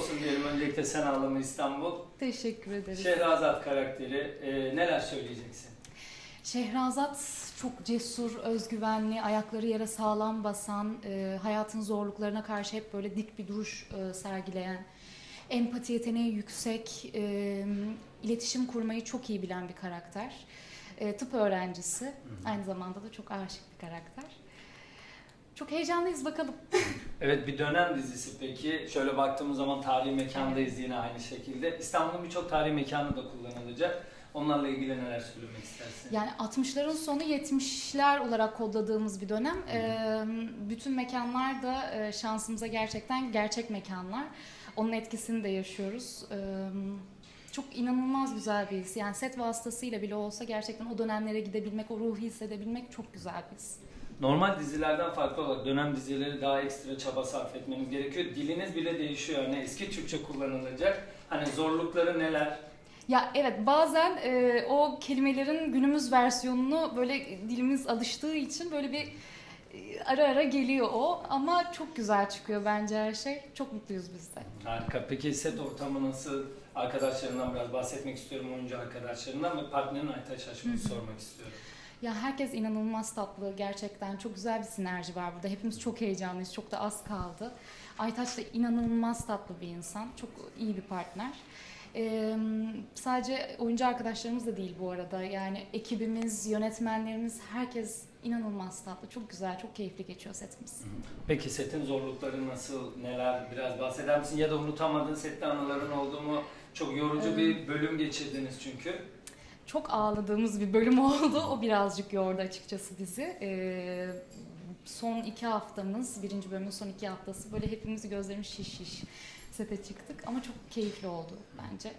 olsun diyelim öncelikle Sen Ağlama İstanbul. Teşekkür ederiz. Şehrazat karakteri e, neler söyleyeceksin? Şehrazat çok cesur, özgüvenli, ayakları yere sağlam basan, e, hayatın zorluklarına karşı hep böyle dik bir duruş e, sergileyen, empati yeteneği yüksek, e, iletişim kurmayı çok iyi bilen bir karakter. E, tıp öğrencisi, aynı zamanda da çok aşık bir karakter. Çok heyecanlıyız bakalım. Evet bir dönem dizisi peki. Şöyle baktığımız zaman tarihi mekandayız yine aynı şekilde. İstanbul'un birçok tarihi mekanı da kullanılacak. Onlarla ilgili neler söylemek istersin? Yani 60'ların sonu 70'ler olarak kodladığımız bir dönem. Ee, bütün mekanlar da şansımıza gerçekten gerçek mekanlar. Onun etkisini de yaşıyoruz. Ee, çok inanılmaz güzel bir his. Yani set vasıtasıyla bile olsa gerçekten o dönemlere gidebilmek, o ruhu hissedebilmek çok güzel bir his. Normal dizilerden farklı olarak dönem dizileri daha ekstra çaba sarf etmeniz gerekiyor. Diliniz bile değişiyor. Yani eski Türkçe kullanılacak. Hani zorlukları neler? Ya evet bazen e, o kelimelerin günümüz versiyonunu böyle dilimiz alıştığı için böyle bir e, ara ara geliyor o ama çok güzel çıkıyor bence her şey. Çok mutluyuz biz de. Harika. Peki set ortamı nasıl? Arkadaşlarından biraz bahsetmek istiyorum. Oyuncu arkadaşlarından ve partnerin Aytaç Aşkın'ı sormak istiyorum. Ya herkes inanılmaz tatlı gerçekten. Çok güzel bir sinerji var burada. Hepimiz çok heyecanlıyız. Çok da az kaldı. Aytaç da inanılmaz tatlı bir insan. Çok iyi bir partner. Ee, sadece oyuncu arkadaşlarımız da değil bu arada. Yani ekibimiz, yönetmenlerimiz, herkes inanılmaz tatlı. Çok güzel, çok keyifli geçiyor setimiz. Peki setin zorlukları nasıl? Neler? Biraz bahseder misin? Ya da unutamadığın sette anıların oldu mu? Çok yorucu bir bölüm geçirdiniz çünkü. Çok ağladığımız bir bölüm oldu. O birazcık yordu açıkçası bizi. Ee, son iki haftamız, birinci bölümün son iki haftası böyle hepimiz gözlerimiz şiş şiş sete çıktık. Ama çok keyifli oldu bence.